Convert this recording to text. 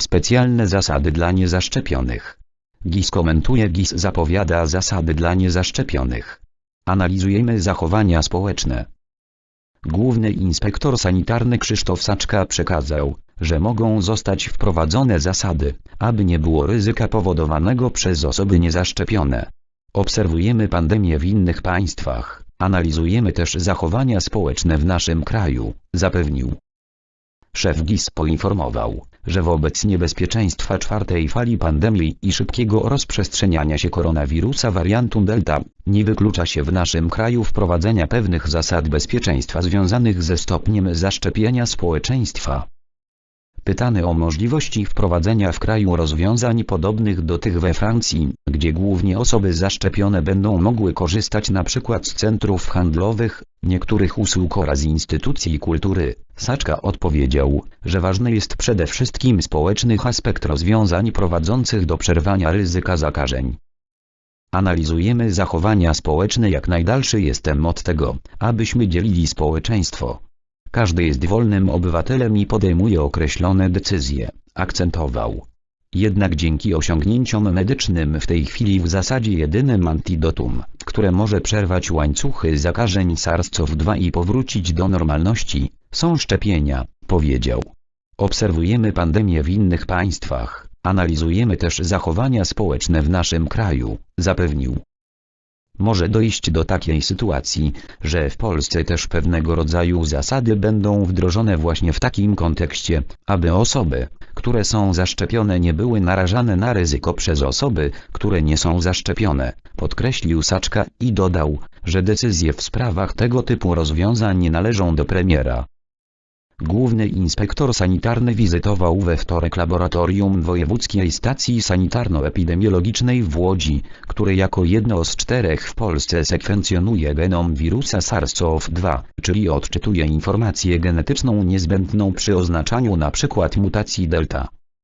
Specjalne zasady dla niezaszczepionych. GIS komentuje GIS zapowiada zasady dla niezaszczepionych. Analizujemy zachowania społeczne. Główny inspektor sanitarny Krzysztof Saczka przekazał, że mogą zostać wprowadzone zasady, aby nie było ryzyka powodowanego przez osoby niezaszczepione. Obserwujemy pandemię w innych państwach, analizujemy też zachowania społeczne w naszym kraju, zapewnił. Szef GIS poinformował, że wobec niebezpieczeństwa czwartej fali pandemii i szybkiego rozprzestrzeniania się koronawirusa wariantu Delta, nie wyklucza się w naszym kraju wprowadzenia pewnych zasad bezpieczeństwa związanych ze stopniem zaszczepienia społeczeństwa. Pytany o możliwości wprowadzenia w kraju rozwiązań podobnych do tych we Francji, gdzie głównie osoby zaszczepione będą mogły korzystać np. z centrów handlowych, niektórych usług oraz instytucji kultury, Saczka odpowiedział, że ważny jest przede wszystkim społeczny aspekt rozwiązań prowadzących do przerwania ryzyka zakażeń. Analizujemy zachowania społeczne jak najdalszy jestem od tego, abyśmy dzielili społeczeństwo. Każdy jest wolnym obywatelem i podejmuje określone decyzje, akcentował. Jednak dzięki osiągnięciom medycznym w tej chwili w zasadzie jedynym antidotum, które może przerwać łańcuchy zakażeń SARS-CoV-2 i powrócić do normalności, są szczepienia, powiedział. Obserwujemy pandemię w innych państwach, analizujemy też zachowania społeczne w naszym kraju, zapewnił. Może dojść do takiej sytuacji, że w Polsce też pewnego rodzaju zasady będą wdrożone właśnie w takim kontekście, aby osoby, które są zaszczepione nie były narażane na ryzyko przez osoby, które nie są zaszczepione, podkreślił Saczka i dodał, że decyzje w sprawach tego typu rozwiązań należą do premiera. Główny inspektor sanitarny wizytował we wtorek laboratorium Wojewódzkiej Stacji Sanitarno-Epidemiologicznej w Łodzi, które jako jedno z czterech w Polsce sekwencjonuje genom wirusa SARS-CoV-2, czyli odczytuje informację genetyczną niezbędną przy oznaczaniu np. mutacji delta.